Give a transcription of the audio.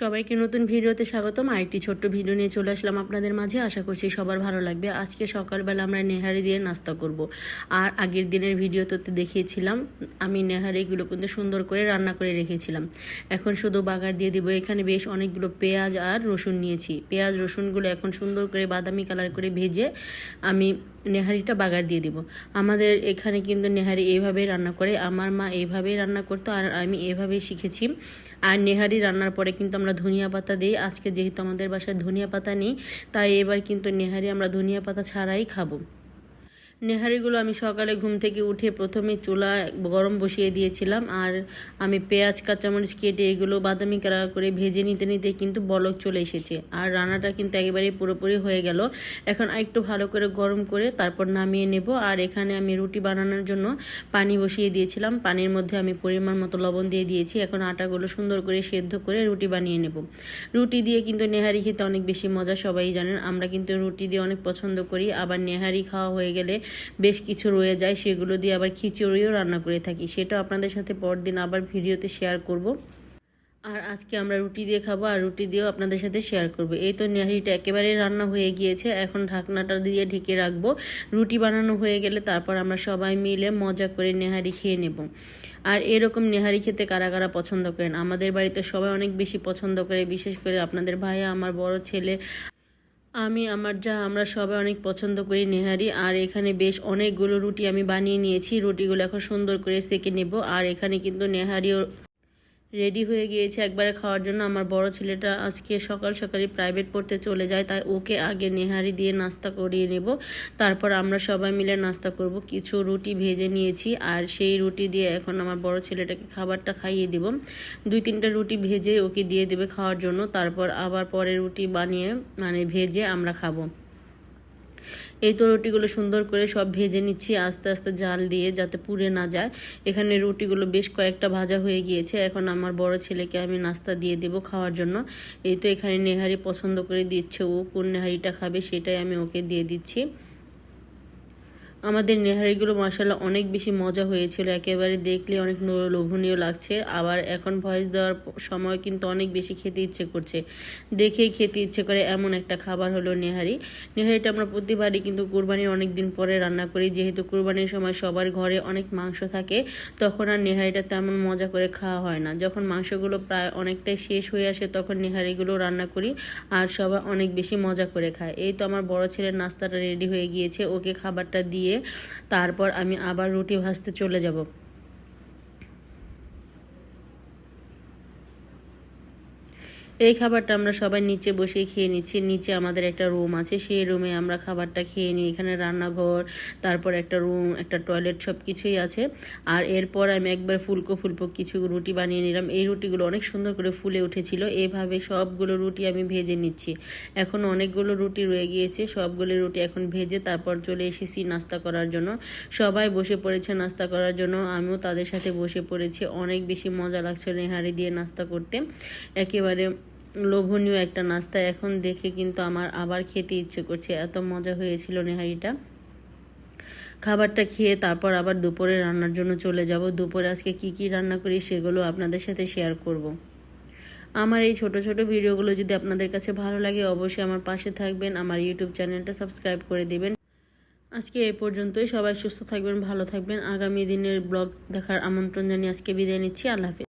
সবাইকে নতুন ভিডিওতে স্বাগতম। আরেকটি ছোট্ট ভিডিও নিয়ে চলে আসলাম আপনাদের মাঝে। আশা করছি সবার ভালো লাগবে। আজকে সকালবেলা আমরা নেহারি দিয়ে নাস্তা করব। আর আগের দিনের ভিডিওতে দেখিয়েছিলাম। আমি নেহারিগুলো কিন্তু সুন্দর করে রান্না করে রেখেছিলাম। এখন শুধু বাগার দিয়ে দিব। এখানে বেশ অনেকগুলো পেঁয়াজ আর রসুন নিয়েছি। পেঁয়াজ, রসুনগুলো এখন সুন্দর করে বাদামি কালার করে ভেজে আমি নেহারিটা বাগার দিয়ে দিব। আমাদের এখানে কিন্তু নেহারি এইভাবেই রান্না করে। আমার মা এইভাবেই রান্না করতো আর আমি এইভাবেই শিখেছি। আর নেহারি রান্নার পরে কিন্তু আমরা ধনিয়া পাতা দিই। আজকে যেহেতু আমাদের বাসায় ধনিয়া পাতা নেই, তাই এবার কিন্তু নেহারি আমরা ধনিয়া পাতা ছাড়াই খাব। নেহারিগুলো আমি সকালে ঘুম থেকে উঠে প্রথমে চুলা গরম বসিয়ে দিয়েছিলাম, আর আমি পেঁয়াজ, কাঁচামরিচ কেটে এগুলো বাদামি কালার করে ভেজে নিতে নিতে কিন্তু বলক চলে এসেছে। আর রান্নাটা কিন্তু একেবারে পুরোপুরি হয়ে গেল। এখন একটু ভালো করে গরম করে তারপর নামিয়ে নেব, আর এখানে আমি রুটি বানানোর জন্য পানি বসিয়ে দিয়েছিলাম। পানির মধ্যে আমি পরিমাণ মতো লবণ দিয়ে দিয়েছি। এখন আটাগুলো সুন্দর করে সেদ্ধ করে রুটি বানিয়ে নেব। রুটি দিয়ে কিন্তু নেহারি খেতে অনেক বেশি মজা, সবাই জানেন। আমরা কিন্তু রুটি দিয়ে অনেক পছন্দ করি। আবার নেহারি খাওয়া হয়ে গেলে বেশ কিছু রয়ে যায়, সেগুলো দিয়ে আবার খিচুড়িও রান্না করে থাকি। সেটা আপনাদের সাথে পরদিন আবার ভিডিওতে শেয়ার করব। আর আজকে আমরা রুটি দিয়ে খাব, আর রুটি দিয়েও আপনাদের সাথে শেয়ার করব। এই তো নেহারিটা একেবারে রান্না হয়ে গিয়েছে, এখন ঢাকনাটা দিয়ে ঢেকে রাখব। রুটি বানানো হয়ে গেলে তারপর আমরা সবাই মিলে মজা করে নেহারি খেয়ে নেব। আর এরকম নেহারি খেতে কারা কারা পছন্দ করেন? আমাদের বাড়িতে সবাই অনেক বেশি পছন্দ করে, বিশেষ করে আপনাদের ভাইয়া, আমার বড় ছেলে আমি আমার যা আমরা সবাই অনেক পছন্দ করি নেহারি, আর এখানে বেশ অনেকগুলো রুটি আমি বানিয়ে নিয়েছি। রুটিগুলো এখন সুন্দর করে সেঁকে নেব। আর এখানে কিন্তু নেহারিও রেডি হয়ে গিয়েছে একবারে খাওয়ার জন্য। আমার বড় ছেলেটা আজকে সকাল সকালই প্রাইভেট পড়তে চলে যায়, তাই ওকে আগে নেহারি দিয়ে নাস্তা করিয়ে নেব। তারপর আমরা সবাই মিলে নাস্তা করব। কিছু রুটি ভেজে নিয়েছি আর সেই রুটি দিয়ে এখন আমার বড় ছেলেটাকে খাবারটা খাইয়ে দেব। দুই তিনটা রুটি ভেজে ওকে দিয়ে দেবে খাওয়ার জন্য। তারপর আবার পরে রুটি বানিয়ে মানে ভেজে আমরা খাব। এই তো রুটিগুলো সুন্দর করে সব ভেজে নিচ্ছি, আস্তে আস্তে জাল দিয়ে যাতে পুড়ে না যায়। এখানে রুটিগুলো বেশ কয়েকটা ভাজা হয়ে গিয়েছে। এখন আমার বড় ছেলেকে আমি নাস্তা দিয়ে দেব খাওয়ার জন্য। এই তো এখানে নেহারি পছন্দ করে দিচ্ছে, ও কোন নেহারিটা খাবে সেটাই আমি ওকে দিয়ে দিচ্ছি। আমাদের নেহারিগুলো মশালা অনেক বেশি মজা হয়েছিল। একেবারে দেখলে অনেক লোভনীয় লাগছে। আবার এখন ভয়েস দেওয়ার সময় কিন্তু অনেক বেশি খেতে ইচ্ছে করছে। দেখেই খেতে ইচ্ছে করে এমন একটা খাবার হলো নেহারি। নেহারিটা আমরা প্রতিবারই কিন্তু কুরবানির অনেক দিন পরে রান্না করি। যেহেতু কুরবানির সময় সবার ঘরে অনেক মাংস থাকে, তখন আর নেহারিটা তেমন মজা করে খাওয়া হয় না। যখন মাংসগুলো প্রায় অনেকটাই শেষ হয়ে আসে, তখন নেহারিগুলো রান্না করি আর সবাই অনেক বেশি মজা করে খায়। এই তো আমার বড় ছেলের নাস্তাটা রেডি হয়ে গিয়েছে। ওকে খাবারটা দিয়ে দিয়ে তারপর আমি আবার রুটি ভাজতে চলে যাব। এই খাবারটা আমরা সবাই নিচে বসে খেয়ে নিচ্ছি। নিচে আমাদের একটা রুম আছে। সেই রুমে আমরা খাবারটা খেয়ে নিই। এখানে রান্নাঘর, তারপর একটা রুম একটা টয়লেট সব কিছুই আছে। আর এরপর আমি একবার ফুলকো ফুলকো কিছু রুটি বানিয়ে নিলাম। এই রুটিগুলো অনেক সুন্দর করে ফুলে উঠেছিল। এভাবে সবগুলো রুটি আমি ভেজে নিচ্ছি। এখন অনেকগুলো রুটি রয়ে গিয়েছে। সবগুলো রুটি এখন ভেজে তারপর চলে এসেছি নাস্তা করার জন্য। সবাই বসে পড়েছে নাস্তা করার জন্য। আমিও তাদের সাথে বসে পড়েছি। অনেক বেশি মজা লাগছে নেহারি দিয়ে নাস্তা করতে। একেবারে লোভনীয় একটা নাস্তা। এখন দেখে কিন্তু আমার আবার খেতে ইচ্ছে করছে। এত মজা হয়েছিল নেহারিটা। খাবারটা খেয়ে তারপর আবার দুপুরে রান্নার জন্য চলে যাব। দুপুরে আজকে কি কি রান্না করি সেগুলো আপনাদের সাথে শেয়ার করব। আমার এই ছোট ছোট ভিডিওগুলো যদি আপনাদের কাছে ভালো লাগে অবশ্যই আমার পাশে থাকবেন। আমার ইউটিউব চ্যানেলটা সাবস্ক্রাইব করে দিবেন। আজকে এই পর্যন্তই। সবাই সুস্থ থাকবেন, ভালো থাকবেন। আগামী দিনের ব্লগ দেখার আমন্ত্রণ জানিয়ে আজকে বিদায় নিচ্ছি। আল্লাহ হাফিজ।